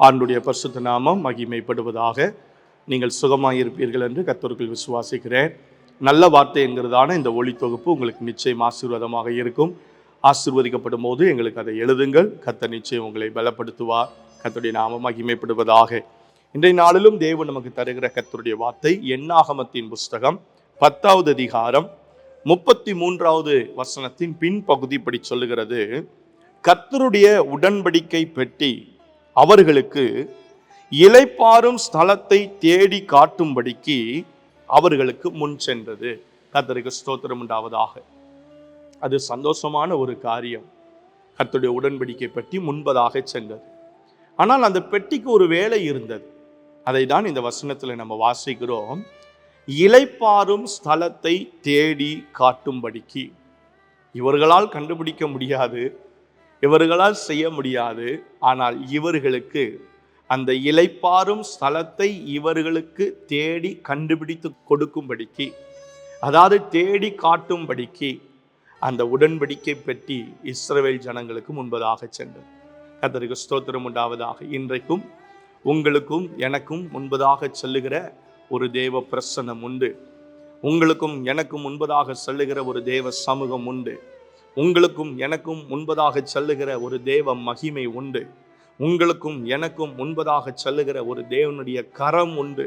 ஆண்டுடைய பரிசுத்த நாமம் மகிமைப்படுவதாக நீங்கள் சுகமாயிருப்பீர்கள் என்று கத்தருக்குள் விசுவாசிக்கிறேன். நல்ல வார்த்தை என்கிறதான இந்த ஒளி தொகுப்பு உங்களுக்கு நிச்சயம் ஆசீர்வாதமாக இருக்கும். ஆசீர்வதிக்கப்படும் போது எங்களுக்கு அதை எழுதுங்கள். கத்த நிச்சயம் உங்களை பலப்படுத்துவார். கத்தருடைய நாமம் மகிமைப்படுவதாக. இன்றைய நாளிலும் தேவன் நமக்கு தருகிற கத்தருடைய வார்த்தை எண்ணாகமத்தின் புஸ்தகம் பத்தாவது அதிகாரம் முப்பத்தி மூன்றாவது வசனத்தின் பின்பகுதி படி சொல்லுகிறது. கத்தருடைய உடன்படிக்கை பெட்டி அவர்களுக்கு இலைப்பாரும் ஸ்தலத்தை தேடி காட்டும்படிக்கு அவர்களுக்கு முன் சென்றது. கர்த்தருக்கு ஸ்தோத்திரம் உண்டாவதாக. அது சந்தோஷமான ஒரு காரியம். கர்த்தருடைய உடன்படிக்கை பற்றி முன்பதாக சென்றது. ஆனால் அந்த பெட்டிக்கு ஒரு வேலை இருந்தது. அதை தான் இந்த வசனத்தில் நம்ம வாசிக்கிறோம். இலைப்பாரும் ஸ்தலத்தை தேடி காட்டும்படிக்கு. இவர்களால் கண்டுபிடிக்க முடியாது. இவர்களால் செய்ய முடியாது. ஆனால் இவர்களுக்கு அந்த இலைப்பாரும் ஸ்தலத்தை இவர்களுக்கு தேடி கண்டுபிடித்து கொடுக்கும்படிக்கு அதாவது தேடி காட்டும்படிக்கு அந்த உடன்படிக்கை பெட்டி இஸ்ரவேல் ஜனங்களுக்கு முன்பதாக சென்றது. கத்தருக்கு ஸ்தோத்திரம் உண்டாவதாக. இன்றைக்கும் உங்களுக்கும் எனக்கும் முன்பதாக செல்லுகிற ஒரு தேவ பிரசன்னம் உண்டு. உங்களுக்கும் எனக்கும் முன்பதாக செல்லுகிற ஒரு தேவ சமூகம் உண்டு. உங்களுக்கும் எனக்கும் முன்பதாக செல்லுகிற ஒரு தேவ மகிமை உண்டு. உங்களுக்கும் எனக்கும் முன்பதாக செல்லுகிற ஒரு தேவனுடைய கரம் உண்டு.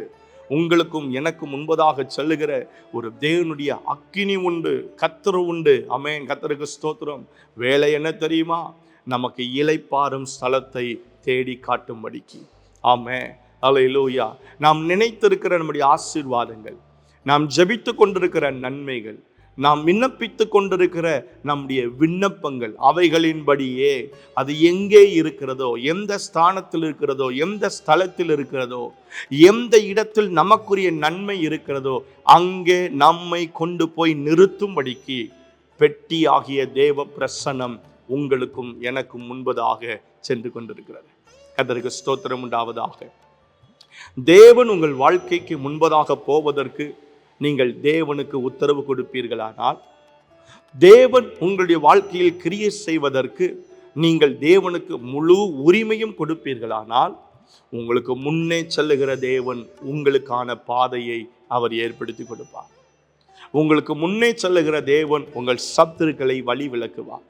உங்களுக்கும் எனக்கும் முன்பதாக செல்லுகிற ஒரு தேவனுடைய அக்கினி உண்டு. கத்தரு உண்டு. அமேன் கத்தருக்கு ஸ்தோத்திரம். வேலை என்ன தெரியுமா? நமக்கு இலைப்பாரும் ஸ்தலத்தை தேடி காட்டும்படிக்கு. ஆமே அல்லேலூயா நாம் நினைத்திருக்கிற நம்முடைய ஆசீர்வாதங்கள் நாம் ஜபித்து கொண்டிருக்கிற நன்மைகள் நாம் விண்ணப்பித்து கொண்டிருக்கிற நம்முடைய விண்ணப்பங்கள் அவைகளின்படியே அது எங்கே இருக்கிறதோ எந்த ஸ்தானத்தில் இருக்கிறதோ எந்த ஸ்தலத்தில் இருக்கிறதோ எந்த இடத்தில் நமக்குரிய நன்மை இருக்கிறதோ அங்கே நம்மை கொண்டு போய் நிறுத்தும்படிக்கு பெட்டி ஆகிய தேவ பிரசனம் உங்களுக்கும் எனக்கும் முன்பதாக சென்று கொண்டிருக்கிறது. அதற்கு ஸ்தோத்திரம் உண்டாவதாக. தேவன் உங்கள் வாழ்க்கைக்கு முன்பதாக போவதற்கு நீங்கள் தேவனுக்கு உத்தரவு கொடுப்பீர்களானால் தேவன் உங்களுடைய வாழ்க்கையில் கிரியை செய்வதற்கு நீங்கள் தேவனுக்கு முழு உரிமையும் கொடுப்பீர்களானால் உங்களுக்கு முன்னே செல்லுகிற தேவன் உங்களுக்கான பாதையை அவர் ஏற்படுத்தி கொடுப்பார். உங்களுக்கு முன்னே செல்லுகிற தேவன் உங்கள் சத்துருக்களை வழி விளக்குவார்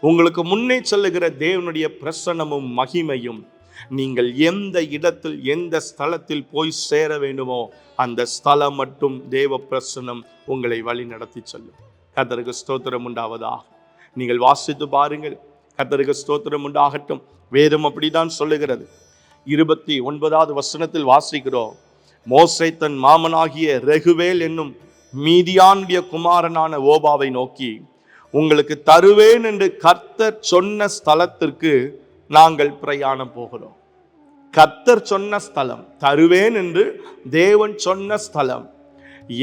உங்களுக்கு முன்னே செல்லுகிற தேவனுடைய பிரசன்னமும் மகிமையும் நீங்கள் எந்த இடத்தில் எந்த ஸ்தலத்தில் போய் சேர வேண்டுமோ அந்த ஸ்தலம் மட்டும் தேவ பிரசனம் உங்களை வழி நடத்தி செல்லும். கத்தருக்கு ஸ்தோத்திரம் உண்டாவதாக. நீங்கள் வாசித்து பாருங்கள். கத்தருக்கு ஸ்தோத்திரம் உண்டாகட்டும். வேதம் அப்படிதான் சொல்லுகிறது. இருபத்தி ஒன்பதாவது வசனத்தில் வாசிக்கிறோம். மோசை தன் மாமனாகிய ரெகுவேல் என்னும் மீதியானுடைய குமாரனான ஓபாவை நோக்கி உங்களுக்கு தருவேன் என்று கர்த்தர் சொன்ன ஸ்தலத்திற்கு நாங்கள் பிரயாணம் போகிறோம். கர்த்தர் சொன்ன ஸ்தலம் தருவேன் என்று தேவன் சொன்ன ஸ்தலம்.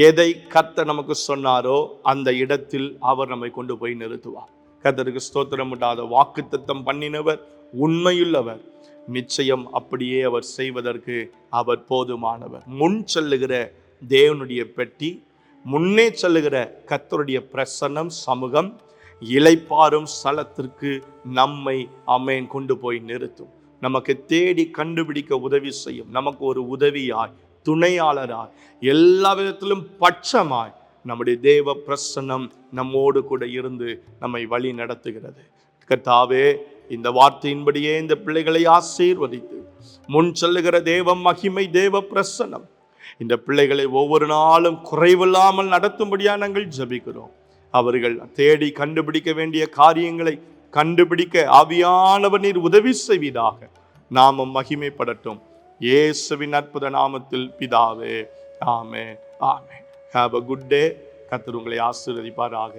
எதை கர்த்தர் நமக்கு சொன்னாரோ அந்த இடத்தில் அவர் நம்மை கொண்டு போய் நிறுத்துவார். கர்த்தருக்கு ஸ்தோத்திரம் உண்டாத வாக்குத்தத்தம் பண்ணினவர் உண்மையுள்ளவர். நிச்சயம் அப்படியே அவர் செய்வதற்கு அவர் போதுமானவர். முன் செல்லுகிற தேவனுடைய பெட்டி முன்னே செல்லுகிற கர்த்தருடைய பிரசன்னம் சமூகம் இலைப்பாரும் ஸ்தலத்திற்கு நம்மை அமேன் கொண்டு போய் நிறுத்தும். நமக்கு தேடி கண்டுபிடிக்க உதவி செய்யும். நமக்கு ஒரு உதவியாய் துணையாளராய் எல்லா விதத்திலும் பட்சமாய் நம்முடைய தேவ பிரசன்னம் நம்மோடு கூட இருந்து நம்மை வழி நடத்துகிறது. கர்த்தாவே இந்த வார்த்தையின்படியே இந்த பிள்ளைகளை ஆசீர்வதித்து முன் செல்லுகிற தேவ மகிமை தேவ பிரசன்னம். இந்த பிள்ளைகளை ஒவ்வொரு நாளும் குறைவில்லாமல் நடத்தும்படியா நாங்கள் ஜெபிக்கிறோம். அவர்கள் தேடி கண்டுபிடிக்க வேண்டிய காரியங்களை கண்டுபிடிக்க ஆவியானவர் நீர் உதவி செய்வதாக நாமும் மகிமைப்படட்டும். இயேசுவின் அற்புத நாமத்தில் பிதாவே ஆமே ஆமே ஹாவ் அ குட் டே கத்தர் உங்களை ஆசீர்வதிப்பாராக.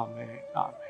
ஆமே ஆமே